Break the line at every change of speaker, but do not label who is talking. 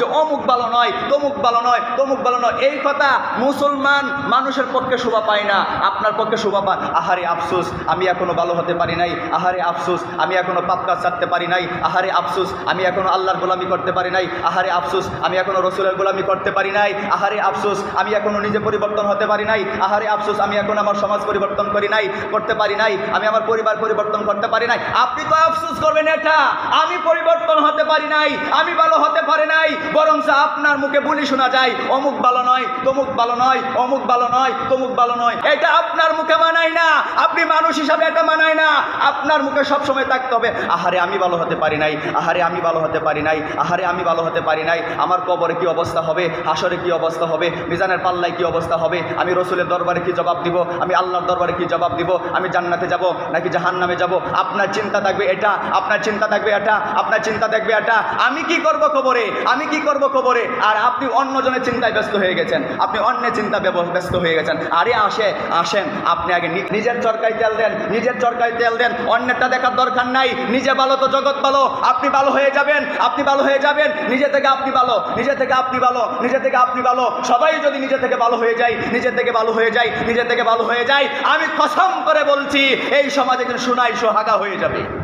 যে অমুক ভালো নয়, তমুক ভালো নয়, তমুক ভালো নয়। এই কথা মুসলমান মানুষের পক্ষে শোভা পায় না। আপনার পক্ষে শোভা পায় আহারে আফসোস, আমি এখনও ভালো হতে পারি নাই। আহারে আফসোস, আমি এখনও পাপ কাজ ছাড়তে পারি নাই। আহারে আফসোস, আমি এখনও আল্লাহর গোলামি করতে পারি নাই। আহারে আফসোস, আমি এখনও রসুলের গোলামি করতে পারি নাই। আহারে আফসোস, আমি এখনও নিজে পরিবর্তন হতে পারি নাই। আহারে আফসোস, আমি এখন আমার সমাজ পরিবর্তন করি নাই, করতে পারি নাই। আমি আমার পরিবার পরিবর্তন করতে পারি নাই। আপনি তো আফসোস করবেন এটা। আমি পরিবর্তন হতে পারি নাই। আমি ভালো হতে পারি নাই বরং আপনার মুখে বলি শোনা যায়, অমুক ভালো নয়, তমুক ভালো নয়, অমুক ভালো নয়, তমুক ভালো নয়। এটা আপনার মুখে মানায় না, আপনি মানুষ হিসাবে এটা মানায় না। আপনার মুখে সব সময় থাকতে হবে, আহারে আমি ভালো হতে পারি নাই, আহারে আমি ভালো হতে পারি নাই, আহারে আমি ভালো হতে পারি নাই, আমার কবরে কি অবস্থা হবে, হাসরে কি অবস্থা হবে, মিজানের পাল্লায় কি অবস্থা হবে, আমি রসুলের দরবারে কি জবাব দিব, আমি আল্লাহর দরবারে কি জবাব দিব, আমি জান্নাতে যাব নাকি জাহান্নামে যাব? আপনার চিন্তা থাকবে এটা, আপনার চিন্তা থাকবে এটা, আপনার চিন্তা থাকবে এটা। আমি কি করব কবরে? আমি কি করব কবরে? আর আপনি অন্যজনের চিন্তায় ব্যস্ত হয়ে গেছেন। আপনি অন্যের চিন্তা ব্যস্ত হয়ে গেছেন। আরে আসে, আসেন। আপনি আগে নিজের চরকায় তেল দেন, নিজের চরকায় তেল দেন। অন্যেরটা দেখার দরকার নাই। নিজে ভালো তো জগৎ ভালো। আপনি ভালো হয়ে যাবেন, আপনি ভালো হয়ে যাবেন। নিজে থেকে আপনি ভালো, নিজে থেকে আপনি ভালো, নিজে থেকে আপনি ভালো। সবাই যদি নিজে থেকে ভালো হয়ে যায়, নিজে থেকে ভালো হয়ে যায়, নিজে থেকে ভালো হয়ে যায়, আমি কসম করে বলছি, এই সমাজে কিন্তু সোনাই সোহাগা হয়ে যাবে।